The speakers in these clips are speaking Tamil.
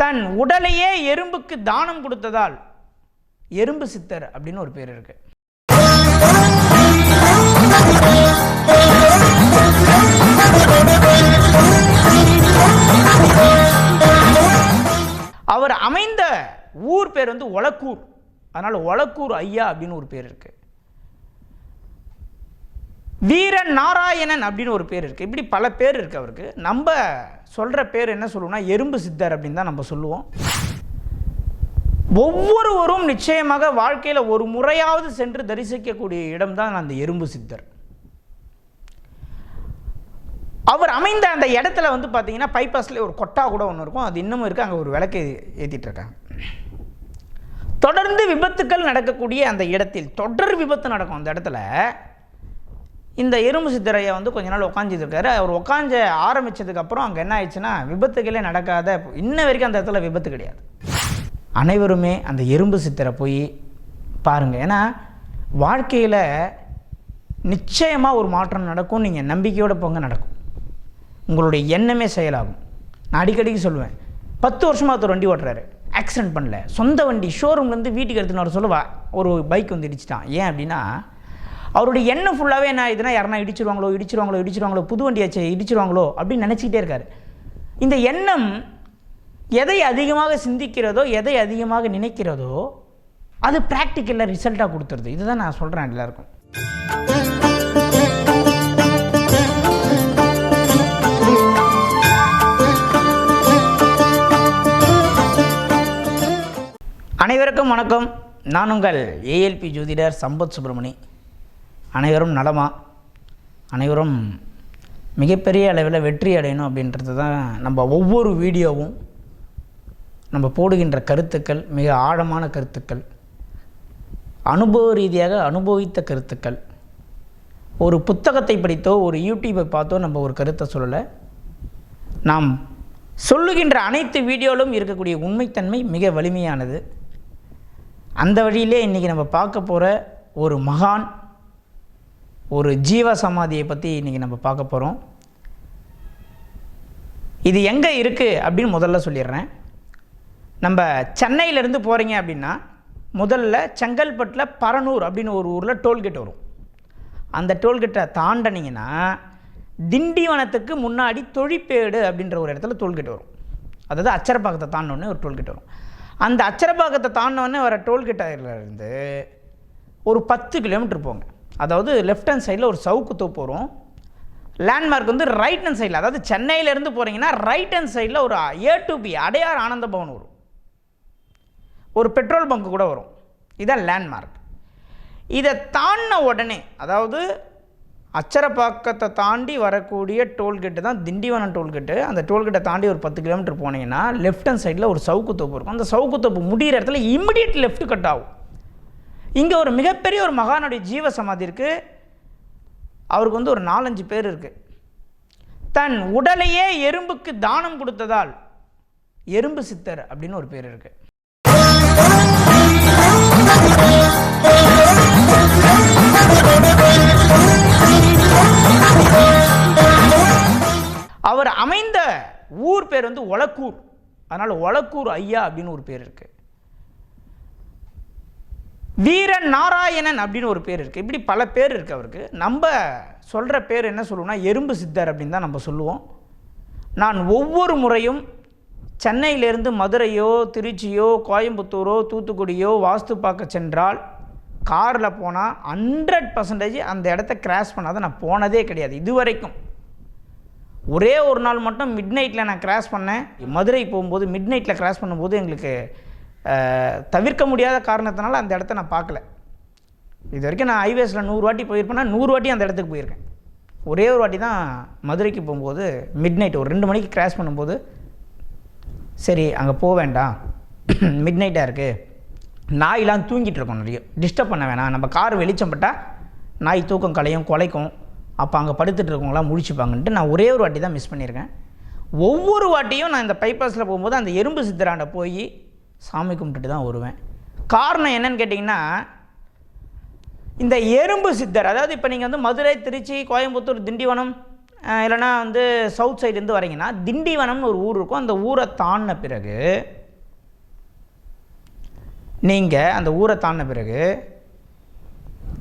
தன் உடலையே எறும்புக்கு தானம் கொடுத்ததால் எறும்பு சித்தர் அப்படின்னு ஒரு பேர் இருக்கு. அவர் அமைந்த ஊர் பேர் வந்து ஒலக்கூர் அதனால ஒலக்கூர் ஐயா அப்படின்னு ஒரு பேர் இருக்கு. வீர நாராயணன் அப்படின்னு ஒரு பேர் இருக்குது இப்படி பல பேர் இருக்குது அவருக்கு. நம்ம சொல்கிற பேர் என்ன சொல்லுவோம்னா எறும்பு சித்தர் அப்படின்னு தான் நம்ம சொல்லுவோம். ஒவ்வொருவரும் நிச்சயமாக வாழ்க்கையில் ஒரு முறையாவது சென்று தரிசிக்கக்கூடிய இடம்தான் அந்த எறும்பு சித்தர். அவர் அமைந்த அந்த இடத்துல வந்து பார்த்தீங்கன்னா பைபாஸில் ஒரு கொட்டா கூட ஒன்று இருக்கும். அது இன்னமும் இருக்குது அங்கே ஒரு விளக்கு ஏற்றிட்டு இருக்காங்க. தொடர்ந்து விபத்துக்கள் நடக்கக்கூடிய அந்த இடத்தில் தொடர் விபத்து நடக்கும் அந்த இடத்துல இந்த எறும்பு சித்தரையை வந்து கொஞ்ச நாள் உட்காந்துருக்காரு அவர் உட்காந்து ஆரம்பித்ததுக்கப்புறம் அங்கே என்ன ஆயிடுச்சுன்னா விபத்துகளே நடக்காத இன்ன வரைக்கும் அந்த இடத்துல விபத்து கிடையாது. அனைவருமே அந்த எறும்பு சித்தரை போய் பாருங்கள் ஏன்னா வாழ்க்கையில் நிச்சயமாக ஒரு மாற்றம் நடக்கும் நீங்கள் நம்பிக்கையோடு போங்க நடக்கும். உங்களுடைய எண்ணமே செயலாகும். நான் அடிக்கடிக்கு சொல்லுவேன் பத்து வருஷமாக ஒருத்தர் வண்டி ஓட்டுறாரு ஆக்சிடென்ட் பண்ணல. சொந்த வண்டி ஷோரூம்லேருந்து வீட்டுக்கு எடுத்துன்னு வர சொல்லுவா ஒரு பைக் வந்து இடிச்சிட்டான். ஏன் அப்படின்னா அவருடைய எண்ணம் ஃபுல்லாகவே என்ன ஆயிடுதுன்னா யாருன்னா இடிச்சிருவாங்களோ இடிச்சிருவாங்களோ இடிச்சிருவாங்களோ புது வண்டியாச்சு இடிச்சிருவாங்களோ அப்படின்னு நினச்சிக்கிட்டே இருக்கார். இந்த எண்ணம் எதை அதிகமாக சிந்திக்கிறதோ எதை அதிகமாக நினைக்கிறதோ அது ப்ராக்டிக்கலில் ரிசல்ட்டாக கொடுத்துருது. இதுதான் நான் சொல்கிறேன் எல்லாருக்கும். அனைவருக்கும் வணக்கம். நான் உங்கள் ஏஎல்பி ஜோதிடர் சம்பத் சுப்பிரமணி. அனைவரும் நலமா? அனைவரும் மிகப்பெரிய அளவில் வெற்றி அடையணும் அப்படின்றது தான் நம்ம ஒவ்வொரு வீடியோவும் நம்ம போடுகின்ற கருத்துக்கள் மிக ஆழமான கருத்துக்கள் அனுபவ ரீதியாக அனுபவித்த கருத்துக்கள். ஒரு புத்தகத்தை படித்தோ ஒரு யூடியூப்பை பார்த்தோ நம்ம ஒரு கருத்தை சொல்லலை. நாம் சொல்லுகின்ற அனைத்து வீடியோவிலும் இருக்கக்கூடிய உண்மைத்தன்மை மிக வலிமையானது. அந்த வழியிலே இன்றைக்கி நம்ம பார்க்க போகிற ஒரு மகான் ஒரு ஜீவ சமாதியை பற்றி இன்றைக்கி நம்ம பார்க்க போகிறோம் இது எங்கே இருக்குது அப்படின்னு முதல்ல சொல்லிடுறேன். நம்ம சென்னையிலேருந்து போகிறீங்க அப்படின்னா முதல்ல செங்கல்பட்டில் பரனூர் அப்படின்னு ஒரு ஊரில் டோல்கேட் வரும். அந்த டோல்கேட்டை தாண்டினீங்கன்னா திண்டிவனத்துக்கு முன்னாடி தொழிற்பேடு அப்படின்ற ஒரு இடத்துல டோல்கேட் வரும். அதாவது அச்சரப்பாக்கத்தை தாண்டினோடனே ஒரு டோல்கேட் வரும். அந்த அச்சரப்பாக்கத்தை தாண்டினோடனே வர டோல்கேட்டிலேருந்து ஒரு பத்து கிலோமீட்டர் போங்க. அதாவது லெஃப்ட் ஹேண்ட் சைடில் ஒரு சவுக்கு தோப்பு வரும் லேண்ட்மார்க் வந்து ரைட் ஹேண்ட் சைடில் அதாவது சென்னையிலேருந்து போகிறீங்கன்னா ரைட் ஹேண்ட் சைடில் ஒரு A to be Adyar Ananda Pawan வரும். ஒரு பெட்ரோல் பங்க் கூட வரும். இதான் லேண்ட்மார்க் இதை தாண்டின உடனே அதாவது அச்சரப்பாக்கத்தை தாண்டி வரக்கூடிய டோல்கேட்டு தான் திண்டிவனம் டோல்கேட்டு அந்த டோல்கேட்டை தாண்டி ஒரு பத்து கிலோமீட்டர் போனீங்கன்னா லெஃப்ட் ஹேண்ட் சைடில் ஒரு சவுக்கு தோப்பு இருக்கும். அந்த சவுக்கு தோப்பு முடிகிற இடத்துல இமிடியட் லெஃப்ட் கட் ஆகும். இங்கே ஒரு மிகப்பெரிய ஒரு மகானுடைய ஜீவ சமாதி இருக்குது அவருக்கு வந்து ஒரு நாலஞ்சு பேர் இருக்குது தன் உடலையே எறும்புக்கு தானம் கொடுத்ததால் எறும்பு சித்தர் அப்படின்னு ஒரு பேர் இருக்குது அவர் அமைந்த ஊர் பேர் வந்து ஒலக்கூர் அதனால் ஒலக்கூர் ஐயா அப்படின்னு ஒரு பேர் இருக்குது வீர நாராயணன் அப்படின்னு ஒரு பேர் இருக்குது இப்படி பல பேர் இருக்குது அவருக்கு. நம்ம சொல்கிற பேர் என்ன சொல்லுவோம்னா எறும்பு சித்தர் அப்படின்னு தான் நம்ம சொல்லுவோம். நான் ஒவ்வொரு முறையும் சென்னையிலேருந்து மதுரையோ திருச்சியோ கோயம்புத்தூரோ தூத்துக்குடியோ வாஸ்து பார்க்க சென்றால் காரில் போனால் ஹண்ட்ரட் பர்சன்டேஜ் அந்த இடத்த கிராஸ் பண்ணாத நான் போனதே கிடையாது. இது வரைக்கும் ஒரே ஒரு நாள் மட்டும் மிட் நைட்டில் நான் கிராஸ் பண்ணேன். மதுரை போகும்போது மிட் நைட்டில் கிராஸ் பண்ணும்போது எங்களுக்கு தவிர்க்க முடியாத காரணத்தினால அந்த இடத்த நான் பார்க்கல. இது வரைக்கும் நான் ஹைவேஸில் நூறு வாட்டி போயிருப்பேன்னா நூறு வாட்டி அந்த இடத்துக்கு போயிருக்கேன். ஒரே ஒரு வாட்டி தான் மதுரைக்கு போகும்போது மிட் நைட் ஒரு ரெண்டு மணிக்கு கிராஸ் பண்ணும்போது சரி அங்கே போக வேண்டாம். மிட் நைட்டாக இருக்குது நாயெலாம் தூங்கிட்டு இருக்கோம் நிறைய. டிஸ்டர்ப் பண்ண வேணாம். நம்ம கார் வெளிச்சம் பட்டால் நாய் தூக்கம் கலையும் குலைக்கும். அப்போ அங்கே படுத்துட்டு இருக்கவங்களாம் முழிச்சுப்பாங்கன்ட்டு நான் ஒரே ஒரு வாட்டி தான் மிஸ் பண்ணியிருக்கேன். ஒவ்வொரு வாட்டியும் நான் இந்த பைபாஸில் போகும்போது அந்த எறும்பு சித்திராண்ட போய் சாமி கும்பிட்டுட்டு தான் வருவேன். காரணம் என்னன்னு கேட்டிங்கன்னா இந்த எறும்பு சித்தர் அதாவது இப்போ நீங்கள் வந்து மதுரை திருச்சி கோயம்புத்தூர் திண்டிவனம் இல்லைனா இல்லைன்னா வந்து சவுத் சைடுலேருந்து வரீங்கன்னா திண்டிவனம்னு ஒரு ஊர் இருக்கும். அந்த ஊரை தாண்டின பிறகு நீங்கள் அந்த ஊரை தாண்டின பிறகு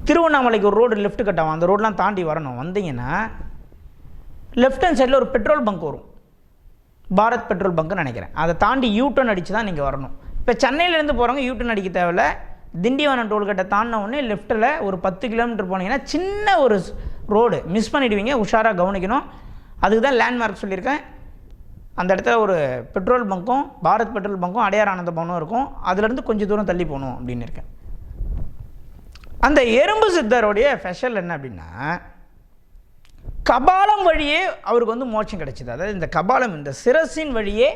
திருவண்ணாமலைக்கு ஒரு ரோடு லெஃப்ட் கட்டாகும் அந்த ரோடெலாம் தாண்டி வரணும். வந்தீங்கன்னா லெஃப்ட் ஹேண்ட் சைடில் ஒரு பெட்ரோல் பங்க் வரும். பாரத் பெட்ரோல் பங்க்னு நினைக்கிறேன். அதை தாண்டி யூ டர்ன் அடித்து தான் நீங்கள் வரணும். இப்போ சென்னையிலேருந்து போகிறவங்க யூ அடிக்க தேவையில்ல. திண்டிவனம் டோல்கேட்டை தாண்டின உடனே லெஃப்ட்டில் ஒரு பத்து கிலோமீட்டர் போனீங்கன்னா சின்ன ஒரு ரோடு மிஸ் பண்ணிடுவீங்க. உஷாராக கவனிக்கணும். அதுக்கு தான் லேண்ட்மார்க் சொல்லியிருக்கேன். அந்த இடத்துல ஒரு பெட்ரோல் பங்க்கும் பாரத் பெட்ரோல் பங்க்கும் அடையார் ஆனந்த பவனும் இருக்கும். அதுலேருந்து கொஞ்சம் தூரம் தள்ளி போகணும் அப்படின்னு இருக்கேன். அந்த எறும்பு சித்தருடைய ஸ்பெஷல் என்ன அப்படின்னா கபாலம் வழியே அவருக்கு வந்து மோட்சம் கிடைச்சிது. அதாவது இந்த கபாலம் இந்த சிரசின் வழியே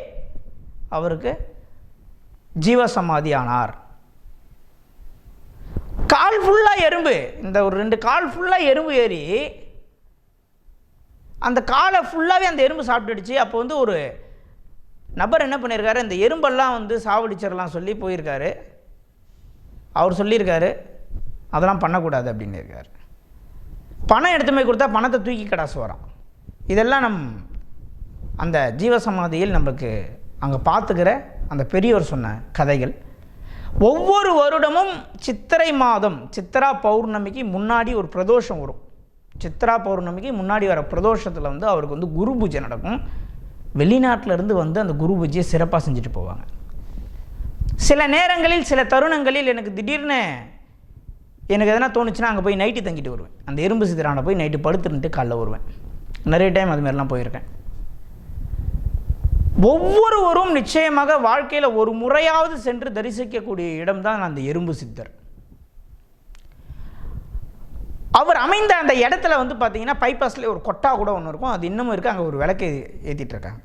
அவருக்கு ஜீவசமாதியானார். கால் ஃபுல்லாக எறும்பு. இந்த ஒரு ரெண்டு கால் ஃபுல்லாக எறும்பு ஏறி அந்த காலை ஃபுல்லாகவே அந்த எறும்பு சாப்பிட்டுடுச்சு. அப்போ வந்து ஒரு நபர் என்ன பண்ணியிருக்காரு இந்த எறும்பெல்லாம் வந்து சாவடிச்சிடலாம் சொல்லி போயிருக்காரு. அவர் சொல்லியிருக்காரு அதெல்லாம் பண்ணக்கூடாது அப்படின்னு இருக்கார். பணம் எடுத்து போய் கொடுத்தா பணத்தை தூக்கி கடாசு வரான். இதெல்லாம் நம் அந்த ஜீவசமாதியில் நம்மளுக்கு அங்கே பார்த்துக்கிற அந்த பெரியவர் சொன்ன கதைகள். ஒவ்வொரு வருடமும் சித்திரை மாதம் சித்திரா பௌர்ணமிக்கு முன்னாடி ஒரு பிரதோஷம் வரும். சித்ரா பௌர்ணமிக்கு முன்னாடி வர பிரதோஷத்தில் வந்து அவருக்கு வந்து குரு பூஜை நடக்கும். வெளிநாட்டிலேருந்து வந்து அந்த குரு பூஜையை சிறப்பாக செஞ்சுட்டு போவாங்க. சில நேரங்களில் சில தருணங்களில் எனக்கு திடீர்னு எனக்கு எதனா தோணுச்சுன்னா அங்கே போய் நைட்டு தங்கிட்டு வருவேன். அந்த எறும்பு சித்திரான போய் நைட்டு படுத்துருந்துட்டு காலைல வருவேன். நிறைய டைம் அதுமாரிலாம் போயிருக்கேன். ஒவ்வொருவரும் நிச்சயமாக வாழ்க்கையில் ஒரு முறையாவது சென்று தரிசிக்கக்கூடிய இடம்தான் அந்த எறும்பு சித்தர். அவர் அமைந்த அந்த இடத்துல வந்து பார்த்தீங்கன்னா பைபாஸில் ஒரு கொட்டா கூட ஒன்று இருக்கும். அது இன்னமும் இருக்குது அங்கே ஒரு விளக்கை ஏற்றிட்டு இருக்காங்க.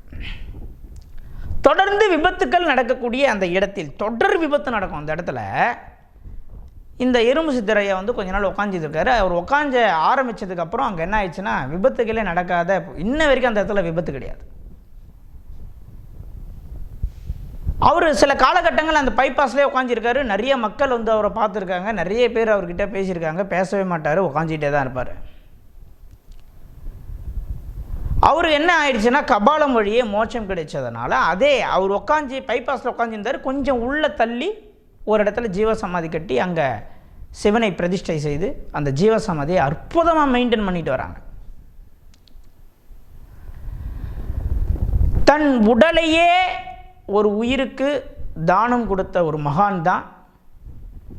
தொடர்ந்து விபத்துக்கள் நடக்கக்கூடிய அந்த இடத்தில் தொடர் விபத்து நடக்கும் அந்த இடத்துல இந்த எறும்பு சித்தரையை வந்து கொஞ்ச நாள் உட்காந்துருக்காரு அவர் உட்காந்து ஆரம்பித்ததுக்கப்புறம் அங்கே என்ன ஆயிடுச்சுன்னா விபத்துகளே நடக்காத இன்ன வரைக்கும் அந்த இடத்துல விபத்து கிடையாது. அவர் சில காலகட்டங்கள் அந்த பைபாஸ்லேயே உட்காந்துருக்காரு நிறைய மக்கள் வந்து அவரை பார்த்துருக்காங்க. நிறைய பேர் அவர்கிட்ட பேசியிருக்காங்க. பேசவே மாட்டார். உட்காந்துக்கிட்டே தான் இருப்பார். அவர் என்ன ஆயிடுச்சுன்னா கபாலம் வழியே மோட்சம் கிடைச்சதுனால அதே அவர் உட்காந்து பைபாஸில் உட்காந்துருந்தார் கொஞ்சம் உள்ளே தள்ளி ஒரு இடத்துல ஜீவசமாதி கட்டி அங்கே சிவனை பிரதிஷ்டை செய்து அந்த ஜீவசமாதியை அற்புதமாக மெயின்டைன் பண்ணிட்டு வராங்க. தன் உடலையே ஒரு உயிருக்கு தானம் கொடுத்த ஒரு மகான் தான்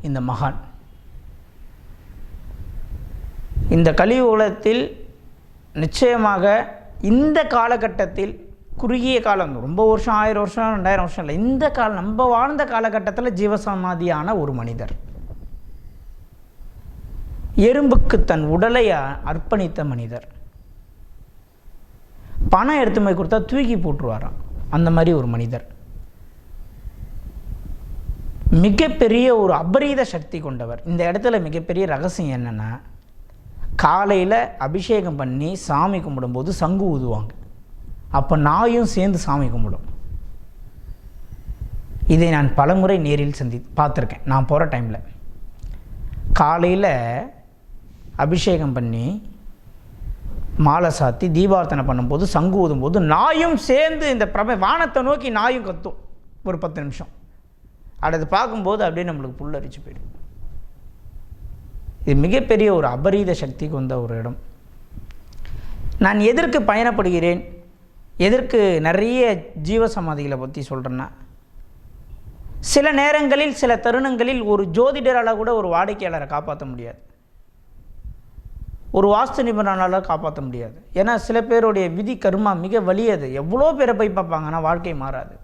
இந்த மகான். இந்த கலியுகத்தில் நிச்சயமாக இந்த காலகட்டத்தில் குறுகிய காலம் ரொம்ப வருஷம் ஆயிரம் வருஷம் ரெண்டாயிரம் வருஷம் இல்லை இந்த கால நம்ம வாழ்ந்த காலகட்டத்தில் ஜீவசமாதியான ஒரு மனிதர். எறும்புக்கு தன் உடலை அ- அர்ப்பணித்த மனிதர். பணம் எடுத்து போய் கொடுத்தா தூக்கி போட்டுருவாராம். அந்த மாதிரி ஒரு மனிதர். மிகப்பெரிய ஒரு அபரீத சக்தி கொண்டவர். இந்த இடத்துல மிகப்பெரிய ரகசியம் என்னென்னா காலையில் அபிஷேகம் பண்ணி சாமி கும்பிடும்போது சங்கு ஊதுவாங்க. அப்போ நாயும் சேர்ந்து சாமி கும்பிடும். இதை நான் பலமுறை நேரில் சந்தி பார்த்துருக்கேன். நான் போகிற டைமில் காலையில் அபிஷேகம் பண்ணி மாலை சாத்தி தீபார்த்தனை பண்ணும்போது சங்கு ஊதும்போது நாயும் சேர்ந்து இந்த பிரப வானத்தை நோக்கி நாயும் கத்தும். ஒரு பத்து நிமிஷம். அடுத்து பார்க்கும்போது அப்படியே நம்மளுக்கு புல்லரிச்சு போயிடும். இது மிகப்பெரிய ஒரு அபரீத சக்தி கொண்ட ஒரு இடம். நான் எதற்கு பயணப்படுகிறேன்? எதற்கு நிறைய ஜீவசமாதிகளை பற்றி சொல்கிறேன்னா சில நேரங்களில் சில தருணங்களில் ஒரு ஜோதிடரால் கூட ஒரு வாடிக்கையாளரை காப்பாற்ற முடியாது. ஒரு வாஸ்து நிபுணரால் காப்பாற்ற முடியாது. ஏன்னா சில பேருடைய விதி கருமா மிக வலியது. எவ்வளோ பேரை போய் பார்ப்பாங்க ஆனால் வாழ்க்கை மாறாது.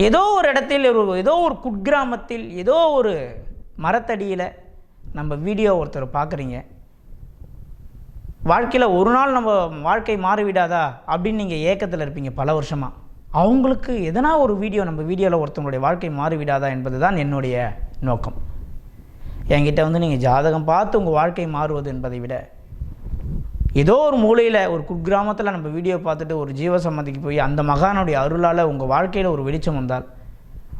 ஏதோ ஒரு இடத்தில் ஒரு ஏதோ ஒரு குட்கிராமத்தில் ஏதோ ஒரு மரத்தடியில் நம்ம வீடியோ ஒருத்தர் பார்க்குறீங்க வாழ்க்கையில் ஒரு நாள் நம்ம வாழ்க்கை மாறிவிடாதா அப்படின்னு நீங்கள் ஏக்கத்தில் இருப்பீங்க பல வருஷமாக அவங்களுக்கு எதனா ஒரு வீடியோ நம்ம வீடியோவில் ஒருத்தவங்களுடைய வாழ்க்கை மாறிவிடாதா என்பது தான் என்னுடைய நோக்கம். என்கிட்ட வந்து நீங்கள் ஜாதகம் பார்த்து உங்கள் வாழ்க்கை மாறுவது என்பதை விட ஏதோ ஒரு மூலையில் ஒரு குக்கிராமத்தில் நம்ம வீடியோ பார்த்துட்டு ஒரு ஜீவசம்மதிக்கு போய் அந்த மகானுடைய அருளால் உங்கள் வாழ்க்கையில் ஒரு வெளிச்சம் வந்தால்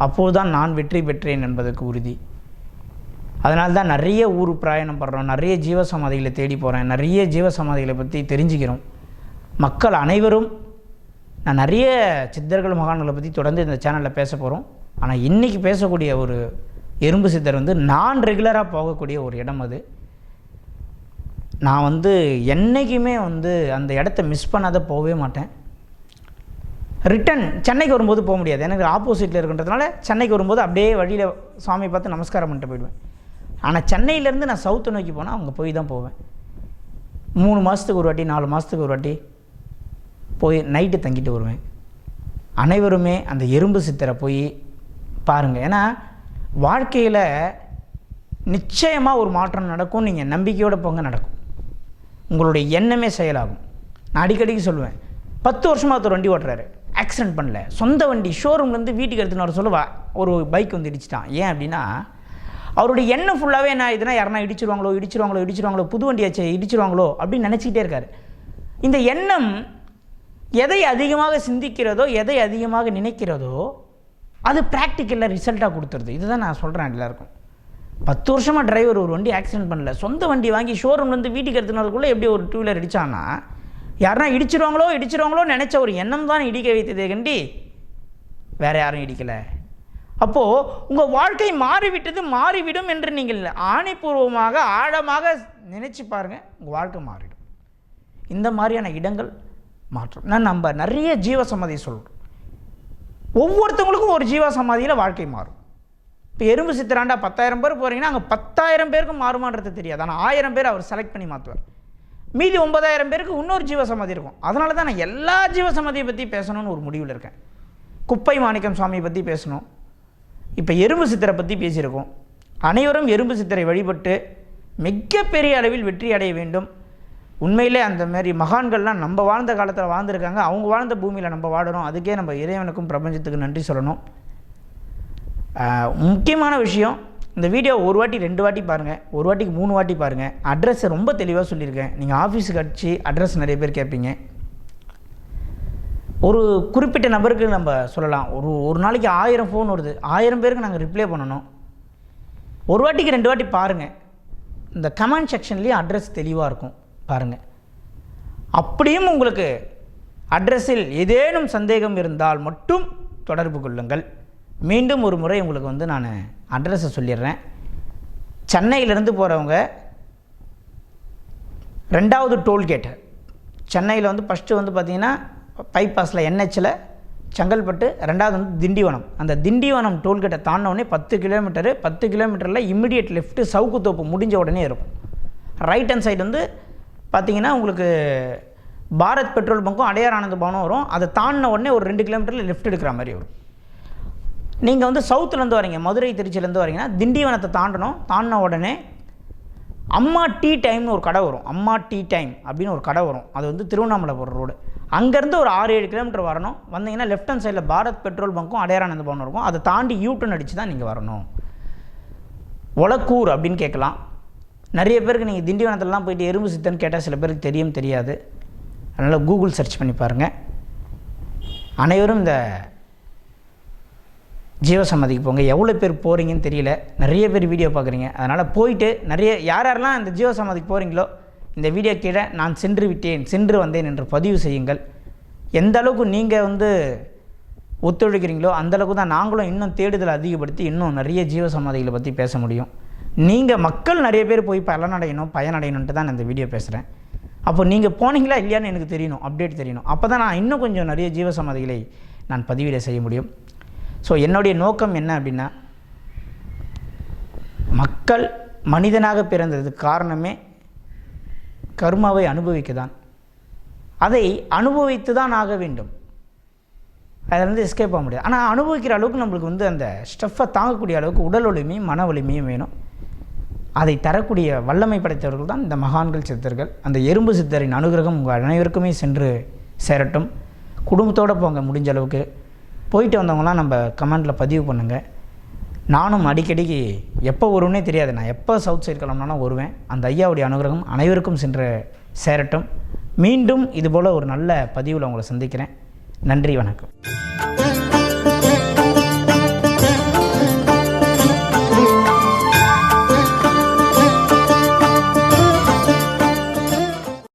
அப்போது தான் நான் வெற்றி பெற்றேன் என்பதற்கு உறுதி. அதனால தான் நிறைய ஊர் பிரயாணம் பண்ணுறோம் நிறைய ஜீவ சமாதிகளை தேடி போகிறேன் நிறைய ஜீவ சமாதிகளை பற்றி தெரிஞ்சுக்கிறோம். மக்கள் அனைவரும் நான் நிறைய சித்தர்கள் மகான்களை பற்றி தொடர்ந்து இந்த சேனலில் பேச போகிறோம் ஆனால் இன்றைக்கி பேசக்கூடிய ஒரு எறும்பு சித்தர் வந்து நான் ரெகுலராக போகக்கூடிய ஒரு இடம் அது. நான் வந்து என்றைக்குமே வந்து அந்த இடத்த மிஸ் பண்ணாத போகவே மாட்டேன். ரிட்டன் சென்னைக்கு வரும்போது போக முடியாது. எனக்கு ஆப்போசிட்டில் இருக்கின்றதுனால சென்னைக்கு வரும்போது அப்படியே வழியில் சாமி பார்த்து நமஸ்காரம் பண்ணிட்டு போயிடுவேன். ஆனால் சென்னையிலேருந்து நான் சவுத்தை நோக்கி போனால் அங்கே போய் தான் போவேன். மூணு மாதத்துக்கு ஒரு வாட்டி நாலு மாதத்துக்கு ஒரு வாட்டி போய் நைட்டு தங்கிட்டு வருவேன். அனைவருமே அந்த எறும்பு சித்தரை போய் பாருங்கள் ஏன்னா வாழ்க்கையில் நிச்சயமாக ஒரு மாற்றம் நடக்கும். நீங்கள் நம்பிக்கையோடு போங்க நடக்கும். உங்களுடைய எண்ணமே செயலாகும். நான் அடிக்கடிக்கு சொல்லுவேன் பத்து வருஷமாக ஒருத்தர் வண்டி ஓட்டுறாரு ஆக்சிடென்ட் பண்ணல சொந்த வண்டி ஷோரூம்லேருந்து வீட்டுக்கு எடுத்துன்னு வர சொல்லுவா ஒரு பைக் வந்து இடிச்சிட்டான். ஏன் அப்படின்னா அவருடைய எண்ணம் ஃபுல்லாகவே என்ன இதுனா யாரா இடிச்சிருவாங்களோ இடிச்சிருவாங்களோ இடிச்சிருவாங்களோ புது வண்டியாச்சே இடிச்சிருவாங்களோ அப்படின்னு நினச்சிக்கிட்டே இருக்காரு. இந்த எண்ணம் எதை அதிகமாக சிந்திக்கிறதோ எதை அதிகமாக நினைக்கிறதோ அது ப்ராக்டிக்கலில் ரிசல்ட்டாக கொடுத்துருது. இதுதான் நான் சொல்கிறேன் எல்லாருக்கும். பத்து வருஷமாக டிரைவர் ஒரு வண்டி ஆக்சிடென்ட் பண்ணல. சொந்த வண்டி வாங்கி ஷோரூம்லேருந்து வீட்டுக்கு எடுத்துனதுக்குள்ளே எப்படி ஒரு டூ வீலர் இடிச்சான்னா யாருன்னா இடிச்சிருவாங்களோ இடிச்சிருவாங்களோ நினச்ச ஒரு எண்ணம் தான் இடிக்க வைத்ததே கண்டி வேறு யாரும் இடிக்கலை. அப்போது உங்கள் வாழ்க்கை மாறிவிட்டது மாறிவிடும் என்று நீங்கள் ஆணைப்பூர்வமாக ஆழமாக நினச்சி பாருங்கள் உங்கள் வாழ்க்கை மாறிடும். இந்த மாதிரியான இடங்கள் மாற்றம். நான் நம்ம நிறைய ஜீவ சொல்கிறோம் ஒவ்வொருத்தவங்களுக்கும் ஒரு ஜீவ சமாதியில் வாழ்க்கை மாறும். இப்போ எறும்பு சித்திராண்டா பத்தாயிரம் பேர் போகிறீங்கன்னா அங்கே பத்தாயிரம் பேருக்கு மாறுமான்றது தெரியாது. ஆனால் ஆயிரம் பேர் அவர் செலக்ட் பண்ணி மாற்றுவார் மீதி ஒன்பதாயிரம் பேருக்கு இன்னொரு ஜீவசமாதி இருக்கும். அதனால தான் நான் எல்லா ஜீவசமாதியை பற்றி பேசணும்னு ஒரு முடிவில் இருக்கேன். குப்பை மாணிக்கம் சுவாமியை பற்றி பேசணும். இப்போ எறும்பு சித்திரை பற்றி பேசியிருக்கோம். அனைவரும் எறும்பு சித்திரை வழிபட்டு மிகப்பெரிய அளவில் வெற்றி அடைய வேண்டும். உண்மையிலே அந்த மாதிரி மகான்கள்லாம் நம்ம வாழ்ந்த காலத்தில் வாழ்ந்துருக்காங்க. அவங்க வாழ்ந்த பூமியில் நம்ம வாடுறோம் அதுக்கே நம்ம இறைவனுக்கும் பிரபஞ்சத்துக்கு நன்றி சொல்லணும். முக்கியமான விஷயம் இந்த வீடியோ ஒரு வாட்டி ரெண்டு வாட்டி பாருங்கள் ஒரு வாட்டிக்கு மூணு வாட்டி பாருங்கள் அட்ரஸை ரொம்ப தெளிவாக சொல்லியிருக்கேன். நீங்கள் ஆஃபீஸுக்கு அடித்து அட்ரஸ் நிறைய பேர் கேட்பீங்க. ஒரு குறிப்பிட்ட நபருக்கு நம்ம சொல்லலாம். ஒரு ஒரு நாளைக்கு ஆயிரம் ஃபோன் வருது. ஆயிரம் பேருக்கு நாங்கள் ரிப்ளை பண்ணணும். ஒரு வாட்டிக்கு ரெண்டு வாட்டி பாருங்கள் இந்த கமெண்ட் செக்ஷன்லேயும் அட்ரஸ் தெளிவாக இருக்கும். பாருங்கள் அப்படியும் உங்களுக்கு அட்ரஸில் ஏதேனும் சந்தேகம் இருந்தால் மட்டும் தொடர்பு கொள்ளுங்கள். மீண்டும் ஒரு முறை உங்களுக்கு வந்து நான் அட்ரஸை சொல்லிடுறேன். சென்னையிலேருந்து போகிறவங்க ரெண்டாவது டோல்கேட்டு சென்னையில் வந்து ஃபஸ்ட்டு வந்து பார்த்திங்கன்னா பைபாஸில் என்ஹெச்சில் செங்கல்பட்டு ரெண்டாவது வந்து திண்டிவனம். அந்த திண்டிவனம் டோல்கேட்டை தாண்டினோடனே பத்து கிலோமீட்டரு பத்து கிலோமீட்டரில் இம்மிடியட் லெஃப்ட்டு சவுக்கு தோப்பு முடிஞ்ச உடனே இருக்கும். ரைட் ஹேண்ட் சைடு வந்து பார்த்தீங்கன்னா உங்களுக்கு பாரத் பெட்ரோல் பங்க்கும் அடையார் ஆனந்த பவனும் வரும். அதை தாண்டின உடனே ஒரு ரெண்டு கிலோமீட்டரில் லெஃப்ட் எடுக்கிற மாதிரி வரும். நீங்கள் வந்து சவுத்துலேருந்து வரீங்க மதுரை திருச்சியிலேருந்து வரீங்கன்னா திண்டிவனத்தை தாண்டணும் தாண்டின உடனே அம்மா டீ டைம்னு ஒரு கடை வரும். அம்மா டீ டைம் அப்படின்னு ஒரு கடை வரும். அது வந்து திருவண்ணாமலை போகிற ரோடு. அங்கேருந்து ஒரு ஆறு ஏழு கிலோமீட்டர் வரணும். வந்தீங்கன்னா லெஃப்ட் ஹேண்ட் சைடில் பாரத் பெட்ரோல் பங்க்கும் அடையாரானந்த பவன் இருக்கும். அதை தாண்டி யூட்டன் அடித்து தான் நீங்கள் வரணும். ஒலக்கூர் அப்படின்னு கேட்கலாம். நிறைய பேருக்கு நீங்கள் திண்டிவனத்திலலாம் போயிட்டு எறும்பு சித்தன்னு கேட்டால் சில பேருக்கு தெரியும் தெரியாது. அதனால் கூகுள் சர்ச் பண்ணி பாருங்கள் அனைவரும் இந்த ஜீவசமாதிக்கு போங்க. எவ்வளோ பேர் போகிறீங்கன்னு தெரியல. நிறைய பேர் வீடியோ பார்க்குறீங்க. அதனால் போயிட்டு நிறைய யார் யாரெல்லாம் இந்த ஜீவசமாதிக்கு போகிறீங்களோ இந்த வீடியோ கீழே நான் சென்று விட்டேன் சென்று வந்தேன் என்று பதிவு செய்யுங்கள். எந்த அளவுக்கு நீங்கள் வந்து ஒத்துழைக்கிறீங்களோ அந்த அளவுக்கு தான் நாங்களும் இன்னும் தேடுதலை அதிகப்படுத்தி இன்னும் நிறைய ஜீவசமாதிகளை பற்றி பேச முடியும். நீங்கள் மக்கள் நிறைய பேர் போய் பலனடையணும் பயனடையணுன்ட்டு தான் நான் இந்த வீடியோ பேசுகிறேன் அப்போ நீங்கள் போனீங்களா இல்லையான்னு எனக்கு தெரியணும் அப்டேட் தெரியணும். அப்போ தான் நான் இன்னும் கொஞ்சம் நிறைய ஜீவசமாதிகளை நான் பதிவிட செய்ய முடியும். ஸோ என்னுடைய நோக்கம் என்ன அப்படின்னா மக்கள் மனிதனாக பிறந்ததுக்கு காரணமே கர்மாவை அனுபவிக்க தான் அதை அனுபவித்து தான் ஆக வேண்டும். அதிலிருந்து எஸ்கேப் ஆக முடியாது. ஆனால் அனுபவிக்கிற அளவுக்கு நம்மளுக்கு வந்து அந்த ஸ்டெஃப்பை தாங்கக்கூடிய அளவுக்கு உடல் வலிமையும் மன வலிமையும் வேணும். அதை தரக்கூடிய வல்லமை படைத்தவர்கள் தான் இந்த மகான்கள் சித்தர்கள். அந்த எறும்பு சித்தரின் அனுகிரகம் உங்கள் அனைவருக்குமே சென்று சேரட்டும். குடும்பத்தோடு போங்க முடிஞ்ச அளவுக்கு. போயிட்டு வந்தவங்களாம் நம்ம கமெண்டில் பதிவு பண்ணுங்கள் நானும் அடிக்கடிக்கு எப்போ வருவனே தெரியாது. நான் எப்போ சவுத் சைடு கிளம்புனாலும் வருவேன். அந்த ஐயாவுடைய அனுகிரகம் அனைவருக்கும் சென்று சேரட்டும். மீண்டும் இதுபோல் ஒரு நல்ல பதிவில் உங்களை சந்திக்கிறேன். நன்றி வணக்கம்.